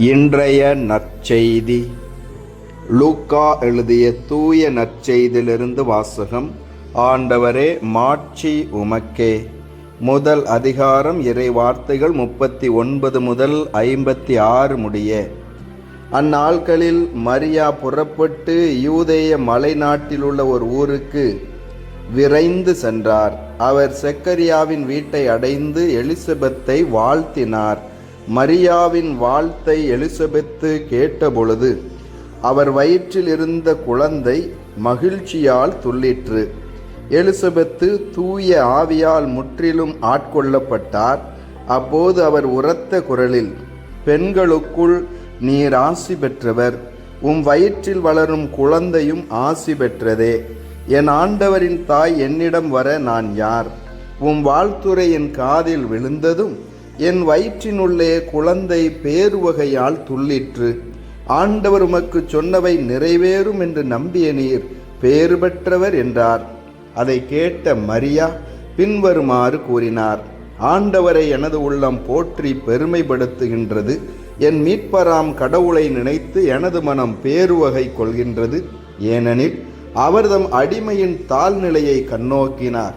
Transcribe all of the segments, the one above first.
இன்றைய நற்செய்தி. லூக்கா எழுதிய தூய நற்செய்தியிலிருந்து வாசகம். ஆண்டவரே மாட்சி உமக்கே. முதல் அதிகாரம் இறை வார்த்தைகள் முப்பத்தி ஒன்பது முதல் ஐம்பத்தி ஆறு முடிய. அந்நாட்களில் மரியா புறப்பட்டு யூதேய மலைநாட்டில் உள்ள ஒரு ஊருக்கு விரைந்து சென்றார். அவர் செக்கரியாவின் வீட்டை அடைந்து எலிசபெத்தை வாழ்த்தினார். மரியாவின் வாழ்த்தை எலிசபெத்து கேட்டபொழுது அவர் வயிற்றில் இருந்த குழந்தை மகிழ்ச்சியால் துள்ளிற்று. எலிசபெத்து தூய ஆவியால் முற்றிலும் ஆட்கொள்ளப்பட்டார். அப்போது அவர் உரத்த குரலில் பெண்களுக்குள் நீர் ஆசி பெற்றவர் உம் வயிற்றில் வளரும் குழந்தையும் ஆசி பெற்றதே. என் ஆண்டவரின் தாய் என்னிடம் வர நான் யார்? உம் வாழ்த்துறை என் காதில் விழுந்ததும் என் வயிற்றினுள்ளே குழந்தை பேருவகையால் துள்ளிற்று. ஆண்டவர் உமக்கு சொன்னவை நிறைவேறும் என்று நம்பிய நீர் பேறு பெற்றவர் என்றார். அதை கேட்ட மரியா பின்வருமாறு கூறினார் ஆண்டவரை எனது உள்ளம் போற்றி பெருமைப்படுத்துகின்றது. என் மீட்பராம் கடவுளை நினைத்து எனது மனம் பேருவகை கொள்கின்றது. ஏனெனில் அவர்தம் அடிமையின் தாழ்நிலையை கண்ணோக்கினார்.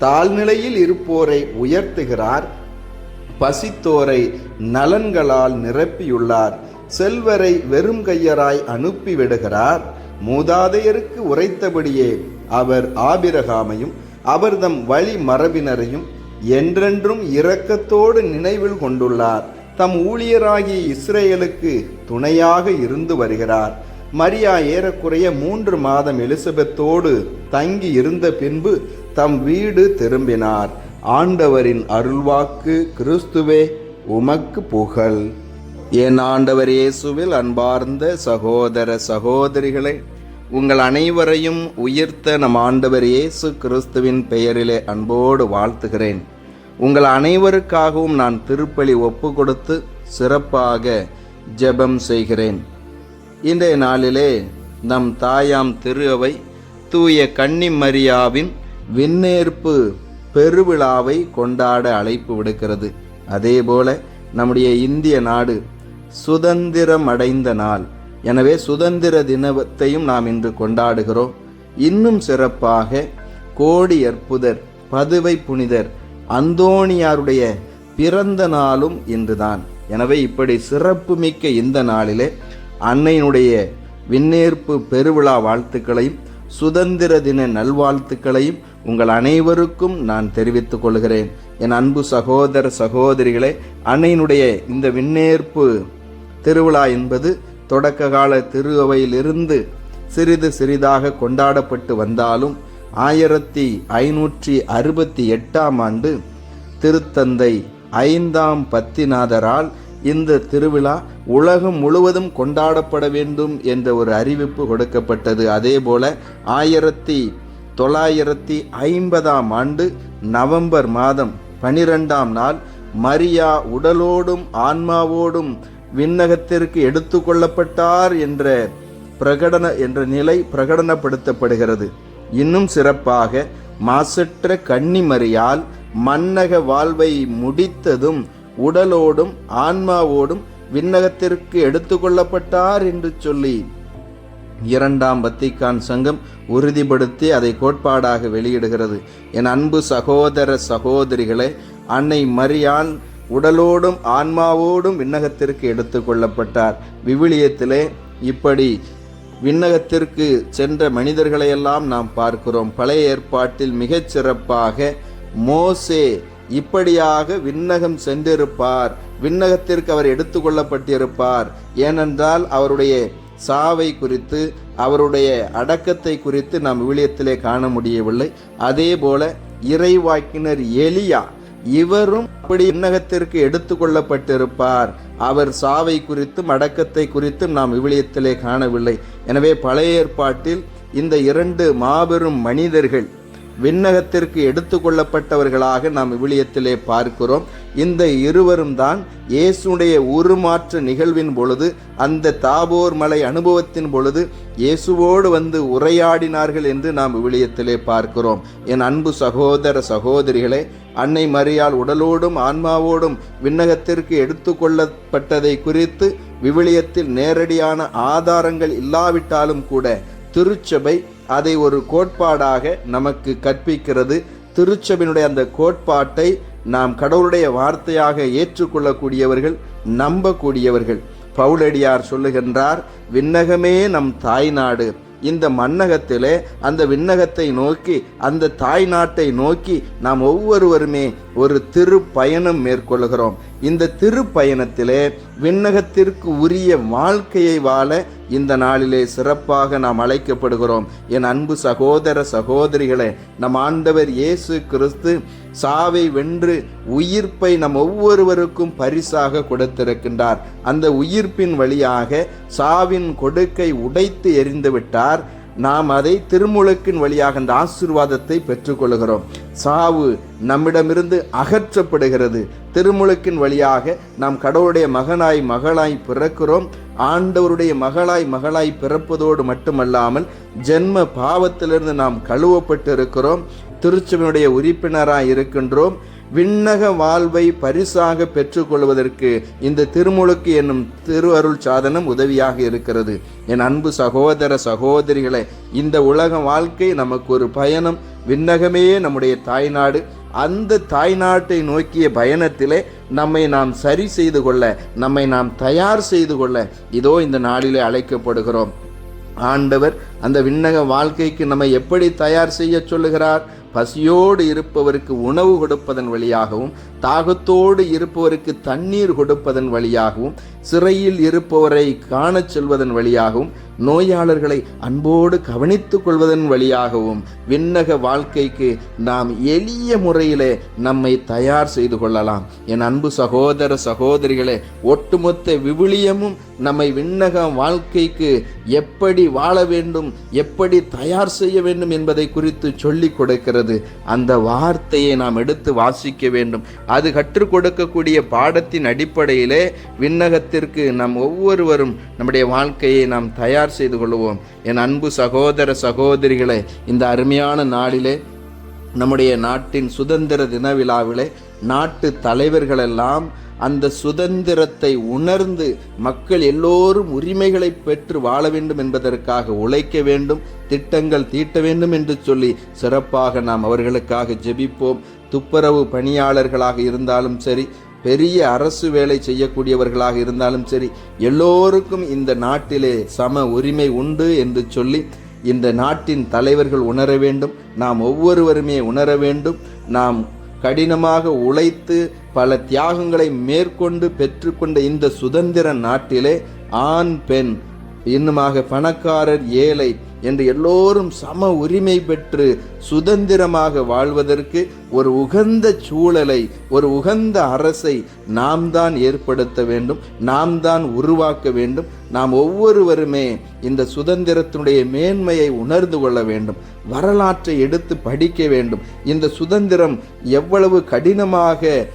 தாழ்நிலையில் இருப்போரை உயர்த்துகிறார் பசித்தோரை நலன்களால் நிரப்பியுள்ளார் செல்வரை வெறும் கையராய் அனுப்பிவிடுகிறார். மூதாதையருக்கு உரைத்தபடியே அவர் ஆபிரகாமையும் அவர்தம் வழி மரபினரையும் என்றென்றும் இரக்கத்தோடு நினைவில் கொண்டுள்ளார். தம் ஊழியராகிய இஸ்ரேலுக்கு துணையாக இருந்து வருகிறார். மரியா ஏறக்குறைய மூன்று மாதம் எலிசபெத்தோடு தங்கி இருந்த பின்பு தம் வீடு திரும்பினார். ஆண்டவரின் அருள்வாக்கு கிறிஸ்துவே உமக்கு புகழ். என் ஆண்டவர் இயேசுவில் அன்பார்ந்த சகோதர சகோதரிகளே உங்கள் அனைவரையும் உயிர்த்த நம் ஆண்டவர் இயேசு கிறிஸ்துவின் பெயரிலே அன்போடு வாழ்த்துகிறேன். உங்கள் அனைவருக்காகவும் நான் திருப்பலி ஒப்பு கொடுத்து சிறப்பாக ஜெபம் செய்கிறேன். இன்றைய நாளிலே நம் தாயாம் திரு அவை தூய கன்னிமரியாவின் விண்ணேற்பு பெருவிழாவை கொண்டாட அழைப்பு விடுக்கிறது. அதேபோல நம்முடைய இந்திய நாடு சுதந்திரம் அடைந்த நாள். எனவே சுதந்திர தினத்தையும் நாம் இன்று கொண்டாடுகிறோம். இன்னும் சிறப்பாக கோடி அற்புதர் பதுவை புனிதர் அந்தோணியாருடைய பிறந்த நாளும் இன்றுதான். எனவே இப்படி சிறப்புமிக்க இந்த நாளிலே அன்னையினுடைய விண்ணேற்பு பெருவிழா வாழ்த்துக்களையும் சுதந்திர தின நல்வாழ்த்துக்களையும் உங்கள் அனைவருக்கும் நான் தெரிவித்துக் கொள்கிறேன். என் அன்பு சகோதர சகோதரிகளே அன்னையினுடைய இந்த விண்ணேற்பு திருவிழா என்பது தொடக்க கால திருவையிலிருந்து சிறிது சிறிதாக கொண்டாடப்பட்டு வந்தாலும் ஆயிரத்தி ஐநூற்றி அறுபத்தி எட்டாம் ஆண்டு திருத்தந்தை ஐந்தாம் பத்திநாதரால் இந்த திருவிழா உலகம் முழுவதும் கொண்டாடப்பட வேண்டும் என்ற ஒரு அறிவிப்பு கொடுக்கப்பட்டது. அதேபோல ஆயிரத்தி தொள்ளாயிரத்தி ஐம்பதாம் ஆண்டு நவம்பர் மாதம் பனிரெண்டாம் நாள் மரியா உடலோடும் ஆன்மாவோடும் விண்ணகத்திற்கு எடுத்து கொள்ளப்பட்டார் என்ற பிரகடன என்ற நிலை பிரகடனப்படுத்தப்படுகிறது. இன்னும் சிறப்பாக மாசற்ற கன்னிமரியால் மன்னக வாழ்வை முடித்ததும் உடலோடும் ஆன்மாவோடும் விண்ணகத்திற்கு எடுத்துக்கொள்ளப்பட்டார் என்று சொல்லி இரண்டாம் வத்திக்கான் சங்கம் உறுதிப்படுத்தி அதை கோட்பாடாக வெளியிடுகிறது. என் அன்பு சகோதர சகோதரிகளை அன்னை மரியான் உடலோடும் ஆன்மாவோடும் விண்ணகத்திற்கு எடுத்துக்கொள்ளப்பட்டார் விவிலியத்திலே இப்படி விண்ணகத்திற்கு சென்ற மனிதர்களையெல்லாம் நாம் பார்க்கிறோம். பழைய ஏற்பாட்டில் மிகச் சிறப்பாக மோசே இப்படியாக விண்ணகம் சென்றிருப்பார். விண்ணகத்திற்கு அவர் எடுத்துக்கொள்ளப்பட்டிருப்பார் ஏனென்றால் அவருடைய சாவை குறித்து அவருடைய அடக்கத்தை குறித்து நாம் விவிலியத்திலே காண முடியவில்லை. அதே போல இறைவாக்கினர் எலியா இவரும் அப்படி விண்ணகத்திற்கு எடுத்துக்கொள்ளப்பட்டிருப்பார் அவர் சாவை குறித்தும் அடக்கத்தை குறித்தும் நாம் விவிலியத்திலே காணவில்லை. எனவே பழைய ஏற்பாட்டில் இந்த இரண்டு மாபெரும் மனிதர்கள் விண்ணகத்திற்கு எடுத்துக்கொள்ளப்பட்டவர்களாக நாம் விவிலியத்திலே பார்க்கிறோம். இந்த இருவரும் தான் இயேசுடைய உருமாற்ற நிகழ்வின் பொழுது அந்த தாபோர் மலை அனுபவத்தின் பொழுது இயேசுவோடு வந்து உரையாடினார்கள் என்று நாம் விவிலியத்திலே பார்க்கிறோம். என் அன்பு சகோதர சகோதரிகளே அன்னை மரியால் உடலோடும் ஆன்மாவோடும் விண்ணகத்திற்கு எடுத்துக்கொள்ளப்பட்டதை குறித்து விவிலியத்தில் நேரடியான ஆதாரங்கள் இல்லாவிட்டாலும் கூட திருச்சபை அதை ஒரு கோட்பாடாக நமக்கு கற்பிக்கிறது. திருச்சபையினுடைய அந்த கோட்பாட்டை நாம் கடவுளுடைய வார்த்தையாக ஏற்றுக்கொள்ளக்கூடியவர்கள் நம்பக்கூடியவர்கள். பவுலடியார் சொல்லுகின்றார் விண்ணகமே நம் தாய்நாடு இந்த மன்னகத்திலே அந்த விண்ணகத்தை நோக்கி அந்த தாய் நாட்டை நோக்கி நாம் ஒவ்வொருவருமே ஒரு திருப்பயணம் மேற்கொள்கிறோம். இந்த திருப்பயணத்திலே விண்ணகத்திற்கு உரிய வாழ்க்கையை வாழ இந்த நாளிலே சிறப்பாக நாம் அழைக்கப்படுகிறோம். என் அன்பு சகோதர சகோதரிகளே நம் ஆண்டவர் இயேசு கிறிஸ்து சாவை வென்று உயிர்ப்பை நம் ஒவ்வொருவருக்கும் பரிசாக கொடுத்திருக்கின்றார். அந்த உயிர்ப்பின் வழியாக சாவின் கொடுக்கை உடைத்து எறிந்து விட்டார் நாம் அதை திருமுழுக்கின் வழியாக அந்த ஆசீர்வாதத்தை பெற்றுக்கொள்கிறோம் சாவு நம்மிடமிருந்து அகற்றப்படுகிறது. திருமுழுக்கின் வழியாக நாம் கடவுளுடைய மகனாய் மகளாய் பிறக்கிறோம். ஆண்டவருடைய மகளாய் மகளாய் பிறப்பதோடு மட்டுமல்லாமல் ஜென்ம பாவத்திலிருந்து நாம் கழுவப்பட்டு இருக்கிறோம் திருச்சபையுடைய உறுப்பினராய் இருக்கின்றோம். விண்ணக வாழ்வை பரிசாக பெற்றுக்கொள்வதற்கு இந்த திருமுழுக்கு என்னும் திரு அருள் சாதனம் உதவியாக இருக்கிறது. என் அன்பு சகோதர சகோதரிகளை இந்த உலக வாழ்க்கை நமக்கு ஒரு பயணம். விண்ணகமே நம்முடைய தாய்நாடு. அந்த தாய்நாட்டை நோக்கிய பயணத்திலே நம்மை நாம் சரி செய்து கொள்ள நம்மை நாம் தயார் செய்து கொள்ள இதோ இந்த நாளிலே அழைக்கப்படுகிறோம். ஆண்டவர் அந்த விண்ணக வாழ்க்கைக்கு நம்மை எப்படி தயார் செய்ய சொல்லுகிறார்? பசியோடு இருப்பவருக்கு உணவு கொடுப்பதன் வழியாகவும் தாகத்தோடு இருப்பவருக்கு தண்ணீர் கொடுப்பதன் வழியாகவும் சிறையில் இருப்பவரை காணச் செல்வதன் வழியாகவும் நோயாளர்களை அன்போடு கவனித்துக் கொள்வதன் வழியாகவும் விண்ணக வாழ்க்கைக்கு நாம் எளிய முறையிலே நம்மை தயார் செய்து கொள்ளலாம். என் அன்பு சகோதர சகோதரிகளே ஒட்டுமொத்த விவிலியமும் நம்மை விண்ணக வாழ்க்கைக்கு எப்படி வாழ வேண்டும் எப்படி தயார் செய்ய வேண்டும் என்பதை குறித்து சொல்லிக் கொடுக்கிறது. அந்த வார்த்தையை நாம் எடுத்து வாசிக்க வேண்டும். அது கற்றுக் கொடுக்கக்கூடிய பாடத்தின் அடிப்படையிலே விண்ணகத்திற்கு நாம் ஒவ்வொருவரும் நம்முடைய வாழ்க்கையை நாம் தயார் செய்து கொள்வோம். என் அன்பு சகோதர சகோதரிகளை இந்த அருமையான நாளிலே நம்முடைய நாட்டின் சுதந்திர தின விழாவிலே நாட்டு தலைவர்களெல்லாம் அந்த சுதந்திரத்தை உணர்ந்து மக்கள் எல்லோரும் உரிமைகளை பெற்று வாழ வேண்டும் என்பதற்காக உழைக்க வேண்டும் திட்டங்கள் தீட்ட வேண்டும் என்று சொல்லி சிறப்பாக நாம் அவர்களுக்காக ஜெபிப்போம். துப்புரவு பணியாளர்களாக இருந்தாலும் சரி பெரிய அரசு வேலை செய்யக்கூடியவர்களாக இருந்தாலும் சரி எல்லோருக்கும் இந்த நாட்டிலே சம உரிமை உண்டு என்று சொல்லி இந்த நாட்டின் தலைவர்கள் உணர வேண்டும். நாம் ஒவ்வொருவருமே உணர வேண்டும். நாம் கடினமாக உழைத்து பல தியாகங்களை மேற்கொண்டு பெற்றுக்கொண்ட இந்த சுதந்திர நாட்டிலே ஆண் பெண் இன்னுமாக பணக்காரர் ஏழை என்று எல்லோரும் சம உரிமை பெற்று சுதந்திரமாக வாழ்வதற்கு ஒரு உகந்த சூழலை ஒரு உகந்த அரசை நாம் தான் ஏற்படுத்த வேண்டும் நாம் தான் உருவாக்க வேண்டும். நாம் ஒவ்வொருவருமே இந்த சுதந்திரத்தினுடைய மேன்மையை உணர்ந்து கொள்ள வேண்டும் வரலாற்றை எடுத்து படிக்க வேண்டும். இந்த சுதந்திரம் எவ்வளவு கடினமாக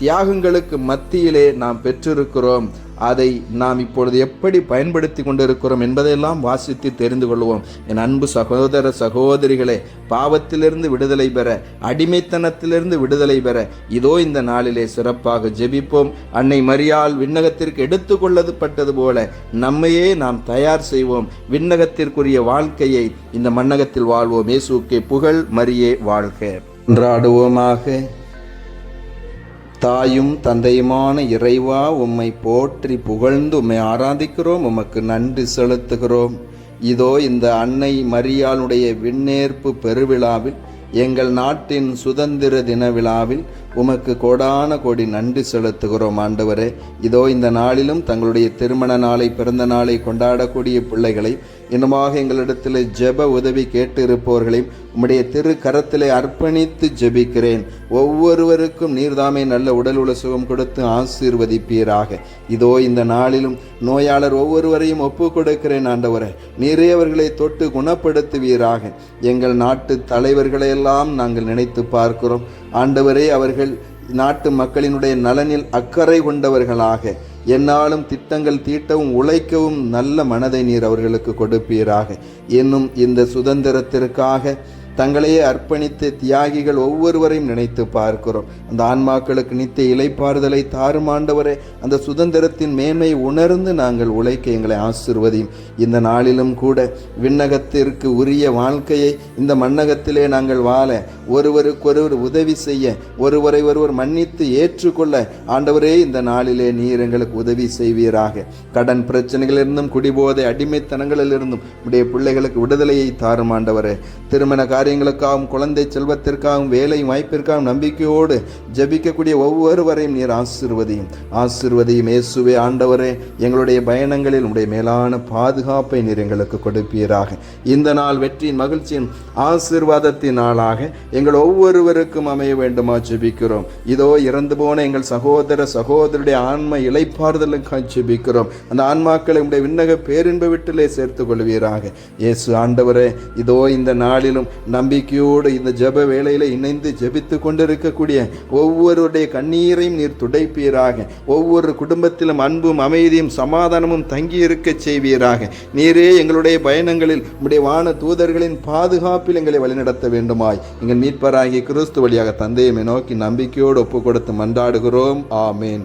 தியாகங்களுக்கு மத்தியிலே நாம் பெற்றிருக்கிறோம். அதை நாம் இப்பொழுது எப்படி பயன்படுத்தி கொண்டிருக்கிறோம் என்பதையெல்லாம் வாசித்து தெரிந்து கொள்வோம். என் அன்பு சகோதர சகோதரிகளே பாவத்திலிருந்து விடுதலை பெற அடிமைத்தனத்திலிருந்து விடுதலை பெற இதோ இந்த நாளிலே சிறப்பாக ஜெபிப்போம். அன்னை மரியாள் விண்ணகத்திற்கு எடுத்துக்கொள்ளப்பட்டது போல நம்மையே நாம் தயார் செய்வோம். விண்ணகத்திற்குரிய வாழ்க்கையை இந்த மண்ணகத்தில் வாழ்வோம். இயேசுக்கே புகழ் மரியே வாழ்க. அன்றாடுவோமாக தாயும் தந்தையுமான இறைவா உம்மை போற்றி புகழ்ந்து உம்மை ஆராதிக்கிறோம். உமக்கு நன்றி செலுத்துகிறோம். இதோ இந்த அன்னை மரியாளுடைய விண்ணேற்பு பெருவிழாவில் எங்கள் நாட்டின் சுதந்திர தின விழாவில் உமக்கு கோடான கோடி நன்றி செலுத்துகிறோம் ஆண்டவரே. இதோ இந்த நாளிலும் தங்களுடைய திருமண நாளை பிறந்த நாளை கொண்டாடக்கூடிய பிள்ளைகளை இன்னுமாக எங்களிடத்தில் ஜெப உதவி கேட்டு இருப்பவர்களையும் உம்முடைய திரு கரத்திலே அர்ப்பணித்து ஜெபிக்கிறேன். ஒவ்வொருவருக்கும் நீர்தாமே நல்ல உடல் உள்ள சுகம் கொடுத்து ஆசீர்வதிப்பீராக. இதோ இந்த நாளிலும் நோயாளர் ஒவ்வொருவரையும் ஒப்பு கொடுக்கிறேன் ஆண்டவரே. நீரே அவர்களை தொட்டு குணப்படுத்துவீராக. எங்கள் நாட்டு தலைவர்களையெல்லாம் நாங்கள் நினைத்து பார்க்கிறோம். ஆண்டவரே அவர்கள் நாட்டு மக்களினுடைய நலனில் அக்கறை கொண்டவர்களாக. என்னாலும் திட்டங்கள் தீட்டவும் உழைக்கவும் நல்ல மனதை நீர் அவர்களுக்கு கொடுப்பீராக. இன்னும் இந்த சுதந்திரத்திற்காக தங்களையே அர்ப்பணித்த தியாகிகள் ஒவ்வொருவரையும் நினைத்து பார்க்கிறோம். அந்த ஆன்மாக்களுக்கு நித்திய இலைப்பாறுதலை தாருமாண்டவரே அந்த சுதந்திரத்தின் மேன்மை உணர்ந்து நாங்கள் உழைக்க எங்களை ஆசிர்வதியும். இந்த நாளிலும் கூட விண்ணகத்திற்கு உரிய வாழ்க்கையை இந்த மண்ணகத்திலே நாங்கள் வாழ ஒருவருக்கொருவர் உதவி செய்ய ஒருவரை ஒருவர் மன்னித்து ஏற்றுக்கொள்ள ஆண்டவரே இந்த நாளிலே நீர் எங்களுக்கு உதவி செய்வீராக. கடன் பிரச்சனைகளிலிருந்தும் குடிபோதை அடிமைத்தனங்களிலிருந்தும் உடைய பிள்ளைகளுக்கு விடுதலையை தாரும் ஆண்டவரே. திருமண காரியங்களுக்காகவும் குழந்தை செல்வத்திற்காகவும் வேலை வாய்ப்பிற்காகவும் நம்பிக்கையோடு ஜபிக்கக்கூடிய ஒவ்வொருவரையும் நீர் ஆசிர்வதையும். ஆசிர்வதையும் இயேசுவே ஆண்டவரே எங்களுடைய பயணங்களில் உடைய மேலான பாதுகாப்பை நீர் எங்களுக்கு கொடுப்பீராக. இந்த நாள் வெற்றியின் மகிழ்ச்சியின் ஆசிர்வாதத்தின் நாளாக எங்கள் ஒவ்வொருவருக்கும் அமைய வேண்டுமா ஜெபிக்கிறோம். இதோ இறந்து போன எங்கள் சகோதர சகோதரருடைய ஆன்ம இலைப்பாறுதலுக்காக ஜெபிக்கிறோம். அந்த ஆன்மாக்களை உடைய விண்ணக பேரின்ப வீட்டிலே சேர்த்துக் கொள்வீராக. இயேசு ஆண்டவரே இதோ இந்த நாளிலும் நம்பிக்கையோடு இந்த ஜெப வேளையில் இணைந்து ஜெபித்து கொண்டிருக்கக்கூடிய ஒவ்வொருடைய கண்ணீரையும் நீர் துடைப்பீராக. ஒவ்வொரு குடும்பத்திலும் அன்பும் அமைதியும் சமாதானமும் தங்கியிருக்க செய்வீராக. நீரே எங்களுடைய பயணங்களில் உடைய வான தூதர்களின் பாதுகாப்பில் எங்களை வழிநடத்த வேண்டுமாய். எங்கள் மீட்பராகிய கிறிஸ்து வழியாக தந்தையை நோக்கி நம்பிக்கையோடு ஒப்பு கொடுத்து மன்றாடுகிறோம். ஆமேன்.